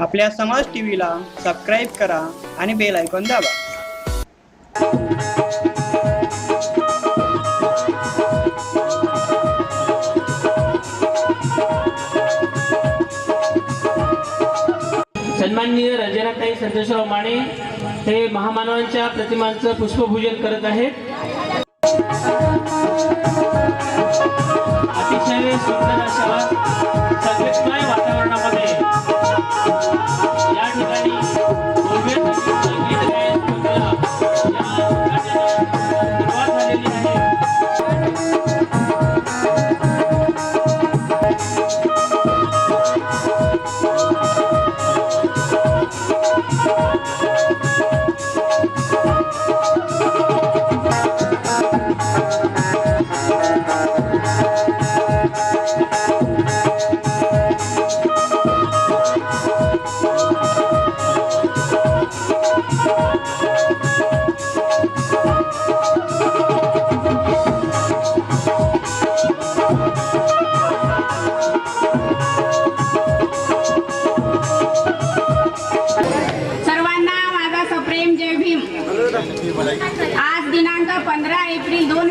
आपल्या समाज टीव्हीला सबस्क्राईब करा आणि बेल आयकॉन दाबा. सन्माननीय रंजनाताई संतोषराव माने हे महामानवांच्या प्रतिमांचं पुष्पपूजन करत आहेत. अतिशय सुंदर अशा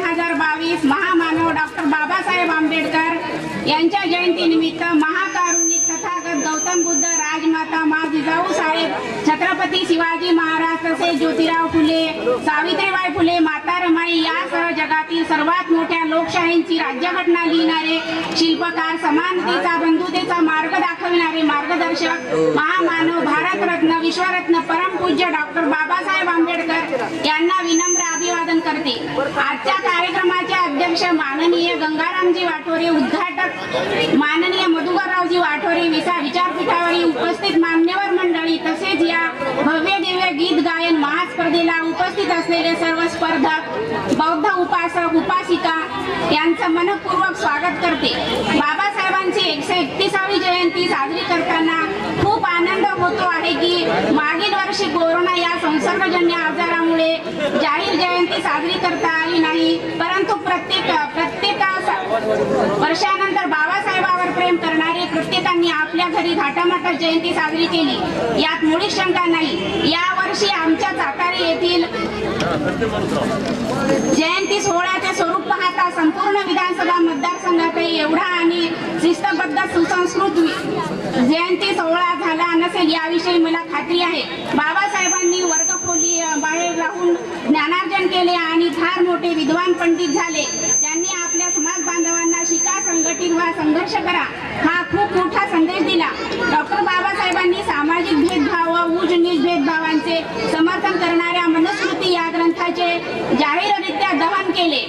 हजार बावीस महामानव डॉक्टर बाबासाहेब आंबेडकर यांच्या जयंतीनिमित्त महाकारुणिक तथागत गौतम बुद्ध राजमाता मा छत्रपती शिवाजी महाराज तसेच ज्योतिराव फुले सावित्रीबाई फुले माता रमाई यासह जगातील सर्वात मोठ्या लोकशाहींची राज्यघटना लिहिणारे शिल्पकार समानतेचा बंधुतेचा मार्ग दाखविणारे मार्गदर्शक महामानव भारतरत्न विश्वरत्न परमपूज्य डॉक्टर बाबासाहेब आंबेडकर यांना विनम्र अभिवादन करते. आजच्या कार्यक्रमाचे अध्यक्ष माननीय गंगारामजी वाटोरे उद्घाटक माननीय मधुकररावजी वाठोरे विसा विचारपीठावरील उपस्थित मान्यवर मंडळी तसेच या भव्य दिव्य गीत गायन महास्पर्धेला उपस्थित असलेले सर्व स्पर्धक बौद्ध उपासक उपासिका यांचं मनपूर्वक स्वागत करते. बाबासाहेबांची एकशे एकतीसावी जयंती साजरी करताना खूप आनंद होतो आहे की मागील वर्षी कोरोना या संसर्गजन्य आजारामुळे जाहीर जयंती साजरी करता आली नाही परंतु प्रत्येक प्रत्येक वर्षानंतर बाबासाहेबावर प्रेम करणारे प्रत्येकांनी आपल्या घरी थाटामाटात जयंती साजरी केली. यात मुळीच शंका नाही. या वर्षी आमच्या चाकारी येथील जयंती सोहळ्याचे स्वरूप पाहता संपूर्ण विधानसभा मतदारसंघातही एवढा आणि शिस्तबद्ध सुसंस्कृत जयंती सोहळा झाला नसेल याविषयी मला खात्री आहे. बाबासाहेबांनी वर्गखोली बाहेर राहून ज्ञानार्जन केले आणि फार मोठे विद्वान पंडित झाले. त्यांनी आपल्या समाज बांधवांना शिका संघटित व्हा संघर्ष करा. हा खूप मोठा संदेश दिला. डॉक्टर बाबासाहेबांनी सामाजिक भेदभाव व उच्च भेदभावांचे समर्थन करणाऱ्या मनुस्मृती या ग्रंथाचे जाहीररित्या दहन केले.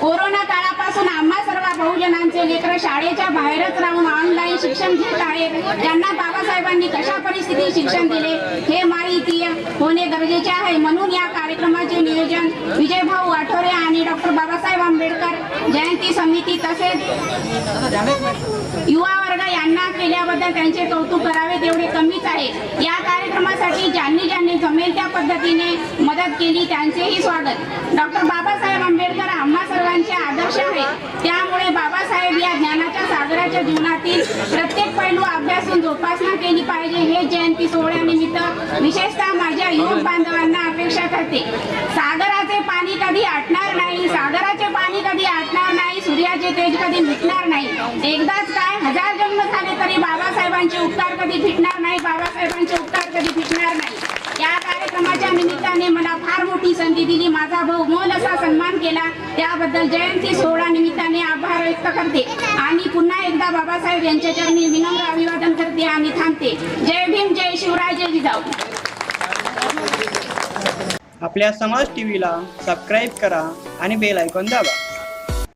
कोरोना काळापासून आम्हा सर्व बहुजनांचे लेकर शाळेच्या बाहेरच राहून ऑनलाईन शिक्षण घेत आहेत. त्यांना बाबासाहेबांनी कशा परिस्थितीत शिक्षण दिले हे माहिती होणे गरजेचे आहे. म्हणून या कार्यक्रमाचे नियोजन विजयभाऊ आठवरे आणि डॉक्टर बाबासाहेब समिती तसेच युवा वर्ग यांना केल्याबद्दल त्यांचे कौतुक करावे तेवढे कमीच आहे. या कार्यक्रमासाठी ज्यांनी ज्यांनी जमेल त्या पद्धतीने मदत केली त्यांचेही स्वागत. डॉक्टर बाबासाहेब आंबेडकर आम्हा सर्वांचे आदर्श आहे त्यामुळे बाबासाहेब या ज्ञानाच्या सागराच्या जीवनातील प्रत्येक पैलू अभ्यासून जोपासना केली पाहिजे. हे जयंती सोहळ्यानिमित्त विशेषतः माझ्या युवक बांधवांना अपेक्षा करते. नाही तेज कधी मिटणार नाही. एकदाच काय हजार जन्म झाले तरी बाबासाहेबांचे उपकार कधी फिटणार नाही बाबासाहेबांचे उपकार कधी फिटणार नाही. या कार्यक्रमाच्या निमित्ताने मला फार मोठी संधी दिली माझा भाऊ मोल असा सन्मान केला. त्याबद्दल जयंती सोहळा निमित्ताने आभार व्यक्त करते. आणि पुन्हा एकदा बाबासाहेब यांच्या चरणी विनम्र अभिवादन करते आणि थांबते. जय भीम जय शिवराय जय जिजाऊ. आपल्या समाज टीव्हीला सबस्क्राईब करा आणि बेल ऐकून दाबा.